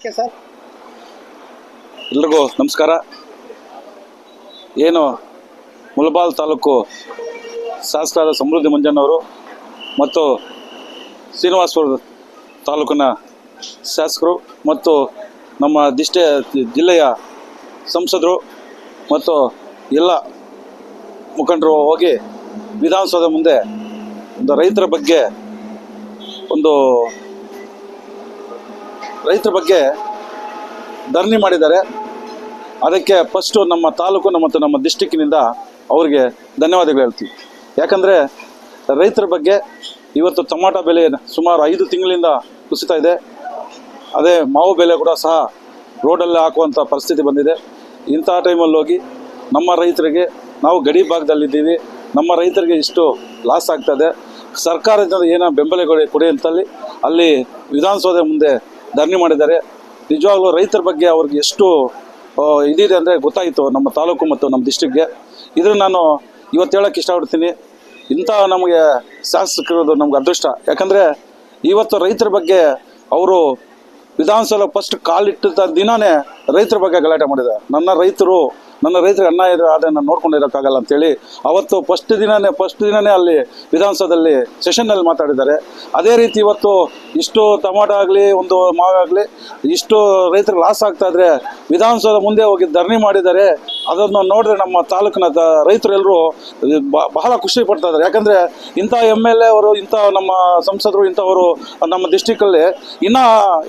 Okay sir. ಎಲ್ರಿಗೂ ನಮಸ್ಕಾರ. ಏನು ಮುಲಬಾಲ್ ತಾಲೂಕು ಶಾಸಕರಾದ ಸಮೃದ್ಧಿ ಮಂಜಣ್ಣವರು ಮತ್ತು ಶ್ರೀನಿವಾಸಪುರ ತಾಲೂಕಿನ ಶಾಸಕರು ಮತ್ತು ನಮ್ಮ ದಿಷ್ಟ ಜಿಲ್ಲೆಯ ಸಂಸದರು ಮತ್ತು ಎಲ್ಲ ಮುಖಂಡರು ಹೋಗಿ ವಿಧಾನಸೌಧ ಮುಂದೆ ಒಂದು ರೈತರ ಬಗ್ಗೆ ಒಂದು ರೈತರ ಬಗ್ಗೆ ಧರಣಿ ಮಾಡಿದ್ದಾರೆ. ಅದಕ್ಕೆ ಫಸ್ಟು ನಮ್ಮ ತಾಲೂಕು ಮತ್ತು ನಮ್ಮ ಡಿಸ್ಟಿಕ್ಕಿನಿಂದ ಅವರಿಗೆ ಧನ್ಯವಾದಗಳು ಹೇಳ್ತೀವಿ. ಯಾಕಂದರೆ ರೈತರ ಬಗ್ಗೆ ಇವತ್ತು ಟೊಮಾಟೊ ಬೆಲೆ ಸುಮಾರು ಐದು ತಿಂಗಳಿಂದ ಕುಸಿತಾ ಇದೆ. ಅದೇ ಮಾವು ಬೆಲೆ ಕೂಡ ಸಹ ರೋಡಲ್ಲಿ ಹಾಕುವಂಥ ಪರಿಸ್ಥಿತಿ ಬಂದಿದೆ. ಇಂಥ ಟೈಮಲ್ಲಿ ಹೋಗಿ ನಮ್ಮ ರೈತರಿಗೆ ನಾವು ಗಡಿ ಭಾಗದಲ್ಲಿದ್ದೀವಿ ನಮ್ಮ ರೈತರಿಗೆ ಇಷ್ಟು ಲಾಸ್ ಆಗ್ತದೆ ಸರ್ಕಾರದಿಂದ ಏನೋ ಬೆಂಬಲ ಕೊಡಿ ಕೊಡಿ ಅಂತಲ್ಲಿ ಅಲ್ಲಿ ವಿಧಾನಸೌಧ ಮುಂದೆ ಧರಣಿ ಮಾಡಿದ್ದಾರೆ. ನಿಜವಾಗ್ಲೂ ರೈತರ ಬಗ್ಗೆ ಅವ್ರಿಗೆ ಎಷ್ಟು ಇದಿದೆ ಅಂದರೆ ಗೊತ್ತಾಯಿತು ನಮ್ಮ ತಾಲೂಕು ಮತ್ತು ನಮ್ಮ ಡಿಸ್ಟಿಕ್ಗೆ ಇದನ್ನು ನಾನು ಇವತ್ತು ಹೇಳೋಕ್ಕೆ ಇಷ್ಟಪಡ್ತೀನಿ. ಇಂಥ ನಮಗೆ ಶಾಸಕರದು ನಮ್ಗೆ ಅದೃಷ್ಟ. ಯಾಕಂದರೆ ಇವತ್ತು ರೈತರ ಬಗ್ಗೆ ಅವರು ವಿಧಾನಸೌಧ ಫಸ್ಟ್ ಕಾಲಿಟ್ಟಿದ್ದ ದಿನಾನೇ ರೈತರ ಬಗ್ಗೆ ಗಲಾಟೆ ಮಾಡಿದ್ದಾರೆ. ನನ್ನ ರೈತರು ನನ್ನ ರೈತರಿಗೆ ಅನ್ಯಾಯ ಇದ್ರೆ ಆದರೆ ನಾನು ನೋಡ್ಕೊಂಡಿರೋಕ್ಕಾಗಲ್ಲ ಅಂತೇಳಿ ಅವತ್ತು ಫಸ್ಟ್ ದಿನನೇ ಫಸ್ಟ್ ದಿನನೇ ಅಲ್ಲಿ ವಿಧಾನಸೌಧದಲ್ಲಿ ಸೆಷನ್ನಲ್ಲಿ ಮಾತಾಡಿದ್ದಾರೆ. ಅದೇ ರೀತಿ ಇವತ್ತು ಇಷ್ಟು ಟೊಮಾಟೊ ಆಗಲಿ, ಒಂದು ಮಾವಾಗಲಿ ಇಷ್ಟು ರೈತರಿಗೆ ಲಾಸ್ ಆಗ್ತಾ ಇದ್ರೆ ವಿಧಾನಸೌಧ ಮುಂದೆ ಹೋಗಿ ಧರಣಿ ಮಾಡಿದ್ದಾರೆ. ಅದನ್ನು ನೋಡಿದ್ರೆ ನಮ್ಮ ತಾಲೂಕಿನ ರೈತರೆಲ್ಲರೂ ಬಹಳ ಖುಷಿ ಪಡ್ತಾ ಇದ್ದಾರೆ. ಯಾಕಂದರೆ ಇಂಥ ಎಂ ಎಲ್ ಎ ಅವರು, ಇಂಥ ನಮ್ಮ ಸಂಸದರು, ಇಂಥವರು ನಮ್ಮ ಡಿಸ್ಟಿಕಲ್ಲಿ ಇನ್ನೂ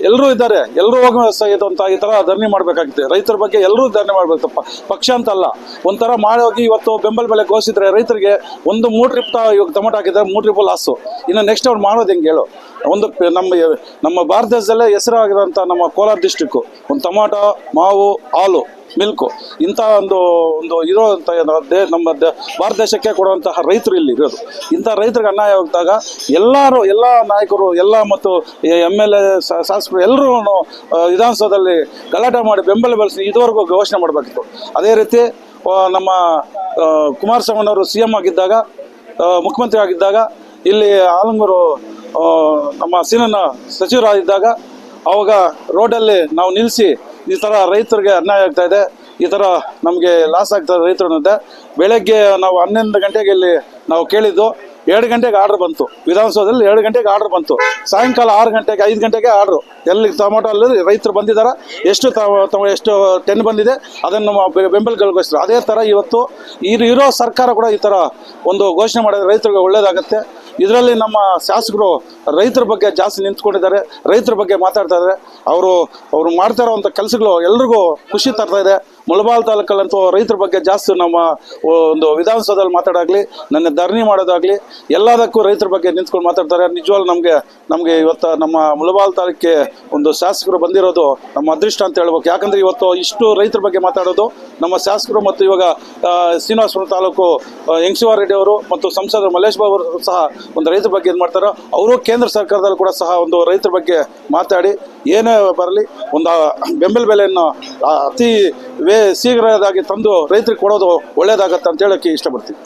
ಎಲ್ಲರೂ ಇದ್ದಾರೆ. ಎಲ್ಲರೂ ಹೋಗಿ ಈ ಥರ ಧರಣಿ ಮಾಡಬೇಕಾಗುತ್ತೆ. ರೈತರ ಬಗ್ಗೆ ಎಲ್ಲರೂ ಧರಣಿ ಮಾಡಬೇಕು. ಪಕ್ಷ ಅಂತಲ್ಲ. ಒಂಥರ ಮಾಡಿ ಹೋಗಿ ಇವತ್ತು ಬೆಂಬಲ ಬೆಲೆ ಘೋಷಿಸಿದ್ರೆ ರೈತರಿಗೆ ಒಂದು ಮೂರು ಟ್ರಿಪ್ ಇವಾಗ ಟೊಮೆಟೊ ಹಾಕಿದ್ರೆ ಮೂರು ಟ್ರಿಪ್ ಲಾಸು ಇನ್ನು ನೆಕ್ಸ್ಟ್ ಅವ್ರು ಮಾಡೋದು ಹೆಂಗೆ ಹೇಳು? ಒಂದು ನಮ್ಮ ನಮ್ಮ ಭಾರತ ದೇಶದಲ್ಲೇ ಹೆಸರಾಗಿರೋಂಥ ನಮ್ಮ ಕೋಲಾರ ಡಿಸ್ಟಿಕ್ಕು ಒಂದು ಟೊಮಾಟೊ, ಮಾವು, ಹಾಲು. ಮಿಲ್ಕು. ಇಂಥ ಒಂದು ಒಂದು ಇರೋಂಥ ದೇ- ನಮ್ಮ ಭಾರತ ದೇಶಕ್ಕೆ ಕೊಡುವಂತಹ ರೈತರು ಇಲ್ಲಿ ಇರೋದು. ಇಂಥ ರೈತರಿಗೆ ಅನ್ಯಾಯ ಹೋಗಿದಾಗ ಎಲ್ಲರೂ, ಎಲ್ಲ ನಾಯಕರು, ಎಲ್ಲ ಮತ್ತು ಎಂ ಎಲ್ ಎ ಶಾಸಕರು ಎಲ್ಲರೂ ವಿಧಾನಸೌಧದಲ್ಲಿ ಗಲಾಟೆ ಮಾಡಿ ಬೆಂಬಲ ಬೆಳೆಸಿ ಇದುವರೆಗೂ ಘೋಷಣೆ ಮಾಡಬೇಕಿತ್ತು. ಅದೇ ರೀತಿ ನಮ್ಮ ಕುಮಾರಸ್ವಾಮಿನವರು ಸಿ ಎಂ ಆಗಿದ್ದಾಗ ಮುಖ್ಯಮಂತ್ರಿ ಆಗಿದ್ದಾಗ, ಇಲ್ಲಿ ಆಲಂಗೂರು ನಮ್ಮ ಸೀನನ್ನ ಸಚಿವರಾಗಿದ್ದಾಗ, ಅವಾಗ ರೋಡಲ್ಲಿ ನಾವು ನಿಲ್ಲಿಸಿ ಈ ಥರ ರೈತರಿಗೆ ಅನ್ಯಾಯ ಆಗ್ತಾ ಇದೆ, ಈ ಥರ ನಮಗೆ ಲಾಸ್ ಆಗ್ತಾ ಇದೆ ರೈತರು ಅಂತ ಬೆಳಗ್ಗೆ ನಾವು ಹನ್ನೊಂದು ಗಂಟೆಗೆ ಇಲ್ಲಿ ನಾವು ಕೇಳಿದ್ದು, ಎರಡು ಗಂಟೆಗೆ ಆರ್ಡ್ರ್ ಬಂತು. ವಿಧಾನಸೌಧದಲ್ಲಿ ಎರಡು ಗಂಟೆಗೆ ಆರ್ಡ್ರ್ ಬಂತು. ಸಾಯಂಕಾಲ ಆರು ಗಂಟೆಗೆ, ಐದು ಗಂಟೆಗೆ ಆರ್ಡ್ರು ಎಲ್ಲಿ ಟೊಮೊಟೊ ಅಲ್ಲಿ ರೈತರು ಬಂದಿದ್ದಾರೆ ಎಷ್ಟು ಎಷ್ಟು ಟೆನ್ ಬಂದಿದೆ, ಅದನ್ನು ಬೆಂಬಲಗೊಳಿಸ್ತಾರೆ ಅದೇ ಥರ ಇವತ್ತು ಇರು ಇರೋ ಸರ್ಕಾರ ಕೂಡ ಈ ಥರ ಒಂದು ಘೋಷಣೆ ಮಾಡಿದ್ರೆ ರೈತರಿಗೆ ಒಳ್ಳೇದಾಗತ್ತೆ. ಇದರಲ್ಲಿ ನಮ್ಮ ಶಾಸಕರು ರೈತರ ಬಗ್ಗೆ ಜಾಸ್ತಿ ನಿಂತ್ಕೊಂಡಿದ್ದಾರೆ, ರೈತರ ಬಗ್ಗೆ ಮಾತಾಡ್ತಾ ಇದ್ದಾರೆ. ಅವರು ಅವರು ಮಾಡ್ತಾ ಇರೋವಂಥ ಕೆಲಸಗಳು ಎಲ್ರಿಗೂ ಖುಷಿ ತರ್ತಾ ಇದೆ. ಮುಳಬಾಲ್ ತಾಲೂಕಲ್ಲಂತೂ ರೈತರ ಬಗ್ಗೆ ಜಾಸ್ತಿ ನಮ್ಮ ಒಂದು ವಿಧಾನಸೌಧದಲ್ಲಿ ಮಾತಾಡಾಗಲಿ, ನನ್ನ ಧರಣಿ ಮಾಡೋದಾಗಲಿ, ಎಲ್ಲದಕ್ಕೂ ರೈತರ ಬಗ್ಗೆ ನಿಂತ್ಕೊಂಡು ಮಾತಾಡ್ತಾರೆ. ನಿಜವಾಗ್ಲೂ ನಮಗೆ ನಮಗೆ ಇವತ್ತು ನಮ್ಮ ಮುಳಬಾಲ್ ತಾಲೂಕಿಗೆ ಒಂದು ಶಾಸಕರು ಬಂದಿರೋದು ನಮ್ಮ ಅದೃಷ್ಟ ಅಂತ ಹೇಳ್ಬೇಕು. ಯಾಕಂದ್ರೆ ಇವತ್ತು ಇಷ್ಟು ರೈತರ ಬಗ್ಗೆ ಮಾತಾಡೋದು ನಮ್ಮ ಶಾಸಕರು ಮತ್ತು ಇವಾಗ ಶ್ರೀನಿವಾಸಪುರ ತಾಲೂಕು ಯಂಗ್ಶಿವಾರ್ ರೆಡ್ಡಿ ಅವರು ಮತ್ತು ಸಂಸದ ಮಲ್ಲೇಶ್ ಬಾಬು ಸಹ ಒಂದು ರೈತರ ಬಗ್ಗೆ ಇದು ಮಾಡ್ತಾರೋ ಅವರು ಕೇಂದ್ರ ಸರ್ಕಾರದಲ್ಲಿ ಕೂಡ ಸಹ ಒಂದು ರೈತರ ಬಗ್ಗೆ ಮಾತಾಡಿ, ಏನೇ ಬರಲಿ ಒಂದು ಬೆಂಬಲ ಬೆಲೆಯನ್ನು ಅತಿ ವೇ ಶೀಘ್ರದಾಗಿ ತಂದು ರೈತರಿಗೆ ಕೊಡೋದು ಒಳ್ಳೆಯದಾಗತ್ತೆ ಅಂತ ಹೇಳೋಕ್ಕೆ ಇಷ್ಟಪಡ್ತೀವಿ